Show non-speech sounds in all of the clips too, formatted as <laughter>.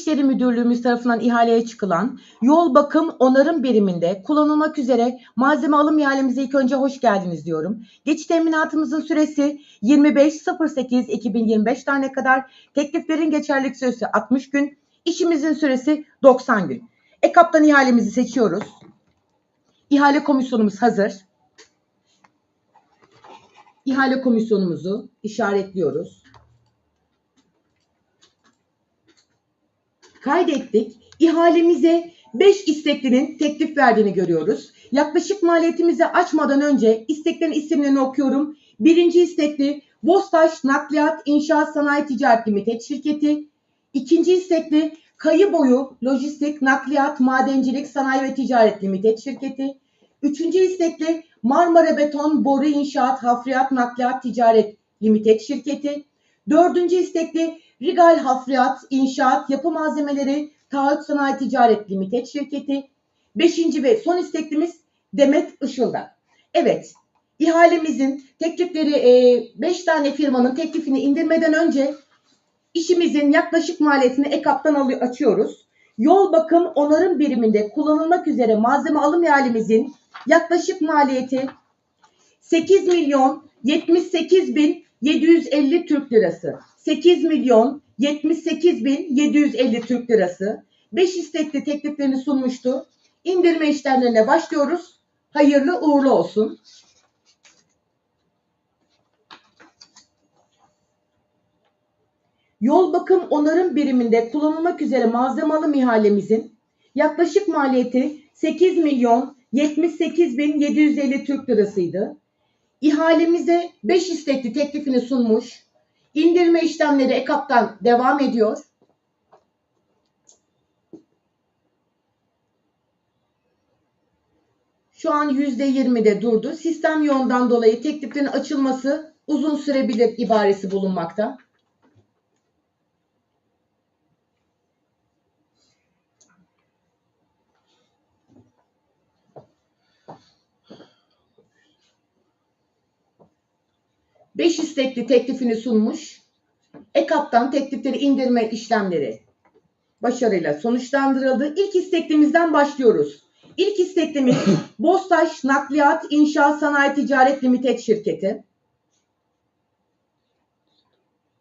İşleri Müdürlüğümüz tarafından ihaleye çıkılan yol bakım onarım biriminde kullanılmak üzere malzeme alım ihalemize ilk önce hoş geldiniz diyorum. Geçiş teminatımızın süresi 25.08.2025 tane kadar, tekliflerin geçerlilik süresi 60 gün, işimizin süresi 90 gün. EKAP'tan ihalemizi seçiyoruz. İhale komisyonumuz hazır. İhale komisyonumuzu işaretliyoruz. Kaydettik. İhalemize 5 isteklinin teklif verdiğini görüyoruz. Yaklaşık maliyetimizi açmadan önce isteklerin isimlerini okuyorum. Birinci istekli Bostaş Nakliyat İnşaat Sanayi Ticaret Limited şirketi. İkinci istekli Kayı Boyu Lojistik Nakliyat Madencilik Sanayi ve Ticaret Limited şirketi. Üçüncü istekli Marmara Beton Boru İnşaat Hafriyat Nakliyat Ticaret Limited şirketi. Dördüncü istekli Rigal Hafriyat İnşaat Yapı Malzemeleri Taahhüt Sanayi Ticaret Limited şirketi. Beşinci ve son isteklimiz Demet Işıldak. Evet, ihalemizin teklifleri 5 tane firmanın teklifini indirmeden önce işimizin yaklaşık maliyetini EKAP'tan alıyor, açıyoruz. Yol bakım onarım biriminde kullanılmak üzere malzeme alım ihalemizin yaklaşık maliyeti 8 milyon 78 bin 750 Türk lirası. 8 milyon 78 bin 750 Türk lirası. 5 istekli tekliflerini sunmuştu. İndirme işlemlerine başlıyoruz. Hayırlı uğurlu olsun. Yol bakım onarım biriminde kullanılmak üzere malzeme alım ihalemizin yaklaşık maliyeti 8 milyon 78 bin 750 Türk lirasıydı. İhalemize 5 istekli teklifini sunmuş. İndirme işlemleri EKAP'tan devam ediyor. Şu an %20'de durdu. Sistem yoğundan dolayı tekliflerin açılması uzun sürebilir ibaresi bulunmakta. Beş istekli teklifini sunmuş. EKAP'tan teklifleri indirme işlemleri başarıyla sonuçlandırıldı. İlk isteklimizden başlıyoruz. İlk isteklimiz <laughs> Bostaş Nakliyat İnşaat Sanayi Ticaret Limited şirketi.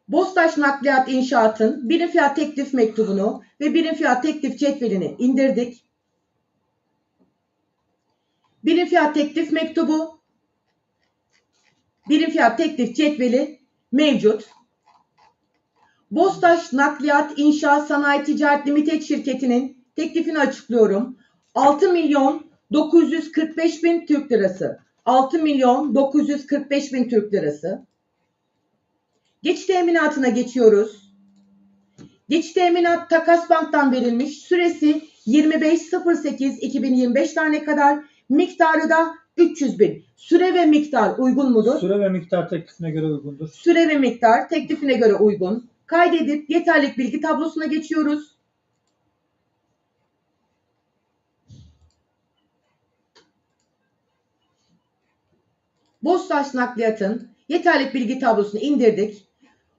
Bostaş Nakliyat İnşaat'ın birim fiyat teklif mektubunu ve birim fiyat teklif cetvelini indirdik. Birim fiyat teklif mektubu, birim fiyat teklif cetveli mevcut. Bostaş Nakliyat İnşaat Sanayi Ticaret Limited şirketinin teklifini açıklıyorum. 6 milyon 945 bin Türk lirası. 6 milyon 945 bin Türk lirası. Geç teminatına geçiyoruz. Geç teminat takas banktan verilmiş. Süresi 25.08.2025 tane kadar. Miktarı da 300 bin. Süre ve miktar uygun mudur? Süre ve miktar teklifine göre uygundur. Süre ve miktar teklifine göre uygun. Kaydedip yeterlik bilgi tablosuna geçiyoruz. Bostaş Nakliyat'ın yeterlik bilgi tablosunu indirdik.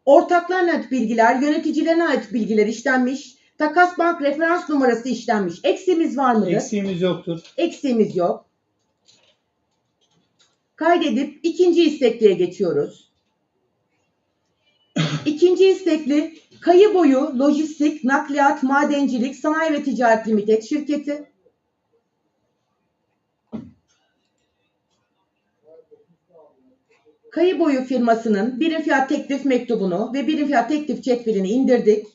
Ortaklarına ait bilgiler, yöneticilerine ait bilgiler işlenmiş. Takas bank referans numarası işlenmiş. Eksiğimiz var mıdır? Eksiğimiz yoktur. Eksiğimiz yok. Kaydedip ikinci istekliye geçiyoruz. İkinci istekli Kayı Boyu Lojistik, Nakliyat, Madencilik, Sanayi ve Ticaret Limited şirketi. Kayı Boyu firmasının birim fiyat teklif mektubunu ve birim fiyat teklif cetvelini indirdik.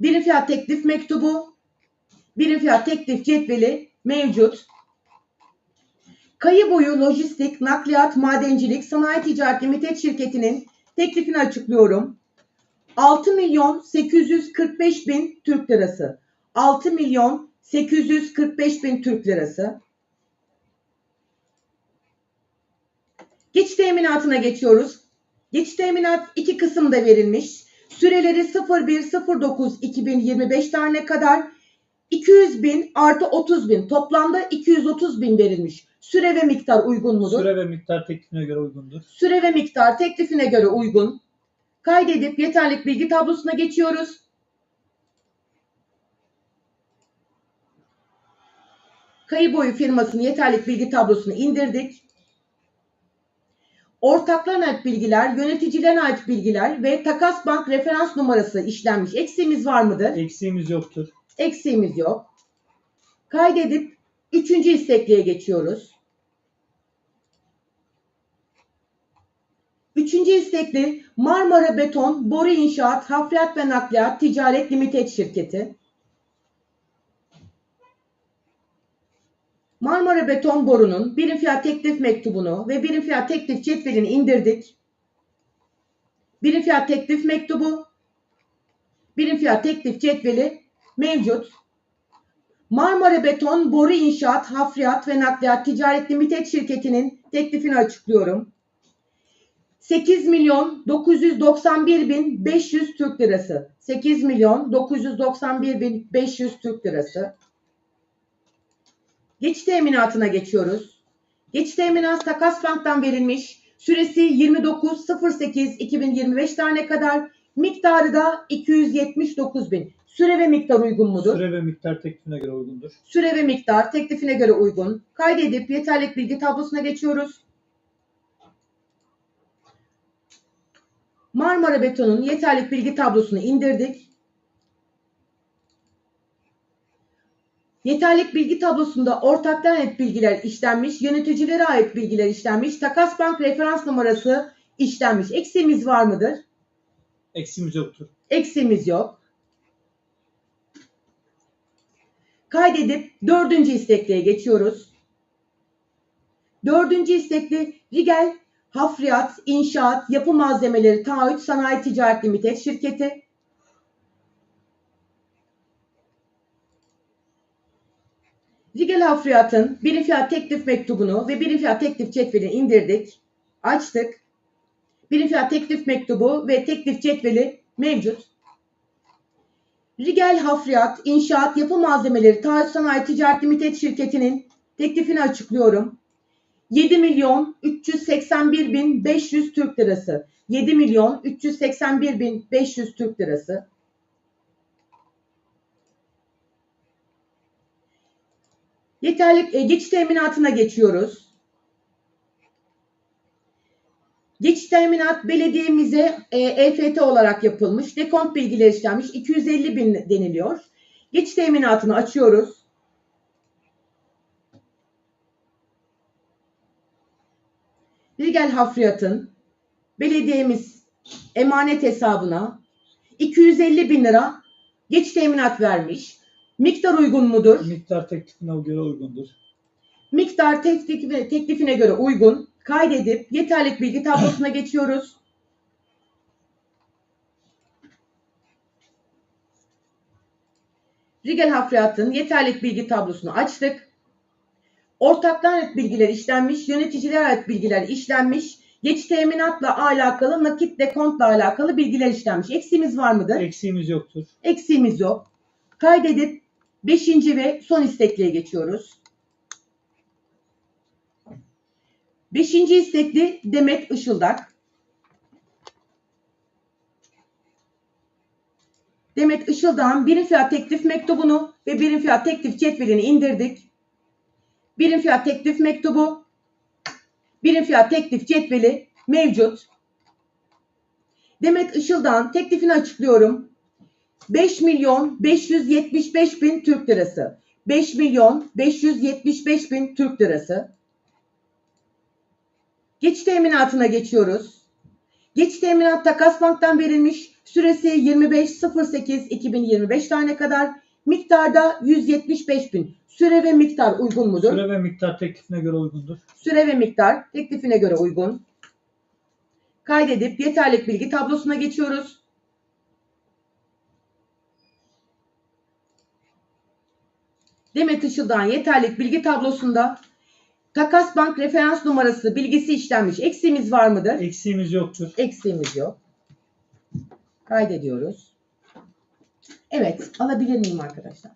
Birim fiyat teklif mektubu, birim fiyat teklif cetveli mevcut. Kayı boyu lojistik, nakliyat, madencilik, sanayi ticaret limited şirketinin teklifini açıklıyorum. 6 milyon 845 bin Türk lirası. 6 milyon 845 bin Türk lirası. Geçiş teminatına geçiyoruz. Geçiş teminat iki kısımda verilmiş. Süreleri 01.09.2025 tarihine kadar 200 bin artı 30 bin toplamda 230 bin verilmiş. Süre ve miktar uygun mudur? Süre ve miktar teklifine göre uygundur. Süre ve miktar teklifine göre uygun. Kaydedip yeterlik bilgi tablosuna geçiyoruz. Kayı boyu firmasının yeterlik bilgi tablosunu indirdik. Ortaklarına ait bilgiler, yöneticilerine ait bilgiler ve takas bank referans numarası işlenmiş. Eksiğimiz var mıdır? Eksiğimiz yoktur. Eksiğimiz yok. Kaydedip üçüncü istekliğe geçiyoruz. Üçüncü istekli Marmara Beton, Boru İnşaat, Hafriyat ve Nakliyat Ticaret Limited Şirketi. Marmara Beton Boru'nun birim fiyat teklif mektubunu ve birim fiyat teklif cetvelini indirdik. Birim fiyat teklif mektubu, birim fiyat teklif cetveli mevcut. Marmara Beton, Boru İnşaat, Hafriyat ve Nakliyat Ticaret Limited şirketinin teklifini açıklıyorum. 8 milyon 991 bin 500 Türk lirası. 8 milyon 991 bin 500 Türk lirası. Geçit teminatına geçiyoruz. Geçit teminat takas banktan verilmiş. Süresi 29.08.2025 tane kadar. Miktarı da 279 bin. Süre ve miktar uygun mudur? Süre ve miktar teklifine göre uygundur. Süre ve miktar teklifine göre uygun. Kaydedip yeterlik bilgi tablosuna geçiyoruz. Marmara Beton'un yeterlik bilgi tablosunu indirdik. Yeterlik bilgi tablosunda ortaklara ait bilgiler işlenmiş, yöneticilere ait bilgiler işlenmiş, takas bank referans numarası işlenmiş. Eksiğimiz var mıdır? Eksiğimiz yoktur. Eksiğimiz yok. Kaydedip dördüncü istekliye geçiyoruz. Dördüncü istekli Rigel Hafriyat, İnşaat, Yapı Malzemeleri, Taahhüt Sanayi Ticaret Limited şirketi. Rigel Hafriyat'ın birim fiyat teklif mektubunu ve birim fiyat teklif cetvelini indirdik. Açtık. Birim fiyat teklif mektubu ve teklif cetveli mevcut. Rigel Hafriyat, İnşaat, Yapı Malzemeleri, Taahhüt Sanayi Ticaret Limited şirketinin teklifini açıklıyorum. 7 milyon 381 bin 500 Türk lirası. 7 milyon 381 bin 500 Türk lirası. Yeterlik e, geçiş teminatına geçiyoruz. Geçiş teminat belediyemize e, EFT olarak yapılmış. Dekont bilgileri işlenmiş. 250 bin deniliyor. Geçiş teminatını açıyoruz. Rigel Hafriyat'ın belediyemiz emanet hesabına 250 bin lira geç teminat vermiş. Miktar uygun mudur? Miktar teklifine göre uygundur. Miktar teklifine, teklifine göre uygun. Kaydedip yeterlik bilgi tablosuna geçiyoruz. Rigel Hafriyat'ın yeterlik bilgi tablosunu açtık. Ortaklar ait bilgiler işlenmiş, yöneticiler ait bilgiler işlenmiş, geç teminatla alakalı, nakit dekontla alakalı bilgiler işlenmiş. Eksiğimiz var mıdır? Eksiğimiz yoktur. Eksiğimiz yok. Kaydedip 5. ve son istekliye geçiyoruz. 5. istekli Demet Işıldak. Demet Işıldak'ın birim fiyat teklif mektubunu ve birim fiyat teklif cetvelini indirdik. Birim fiyat teklif mektubu, birim fiyat teklif cetveli mevcut. Demet Işıldak'ın teklifini açıklıyorum. 5 milyon 575 bin Türk lirası. 5 milyon 575 bin Türk lirası. Geç teminatına geçiyoruz. Geç teminat takas banktan verilmiş. Süresi 25.08.2025 tane kadar. Miktarda 175 bin. Süre ve miktar uygun mudur? Süre ve miktar teklifine göre uygundur. Süre ve miktar teklifine göre uygun. Kaydedip yeterlik bilgi tablosuna geçiyoruz. Demet Işıldak'ın yeterlik bilgi tablosunda takas bank referans numarası bilgisi işlenmiş. Eksiğimiz var mıdır? Eksiğimiz yoktur. Eksiğimiz yok. Kaydediyoruz. Evet, alabilir miyim arkadaşlar?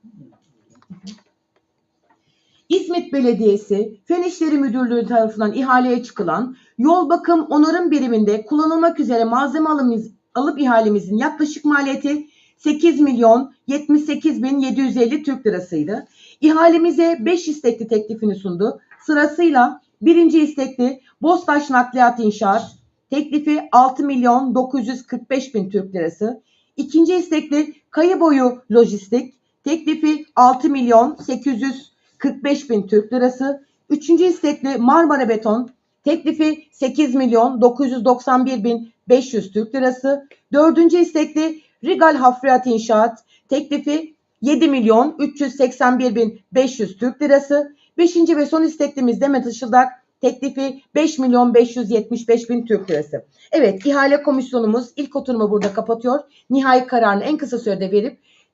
İzmit Belediyesi Fen İşleri Müdürlüğü tarafından ihaleye çıkılan yol bakım onarım biriminde kullanılmak üzere malzeme alımız, alıp ihalemizin yaklaşık maliyeti 8 milyon 78 bin 750 Türk lirasıydı. İhalemize 5 istekli teklifini sundu. Sırasıyla birinci istekli Bostaş Nakliyat İnşaat teklifi 6 milyon 945 bin Türk lirası. İkinci istekli Kayıboyu Lojistik teklifi 6 milyon 845 bin Türk lirası. Üçüncü istekli Marmara Beton teklifi 8 milyon 991 bin 500 Türk lirası. Dördüncü istekli Rigal Hafriyat İnşaat teklifi 7 milyon 381 bin 500 Türk lirası. Beşinci ve son isteklimiz Demet Işıldak teklifi 5 milyon 575 bin Türk lirası. Evet ihale komisyonumuz ilk oturumu burada kapatıyor. Nihai kararını en kısa sürede verip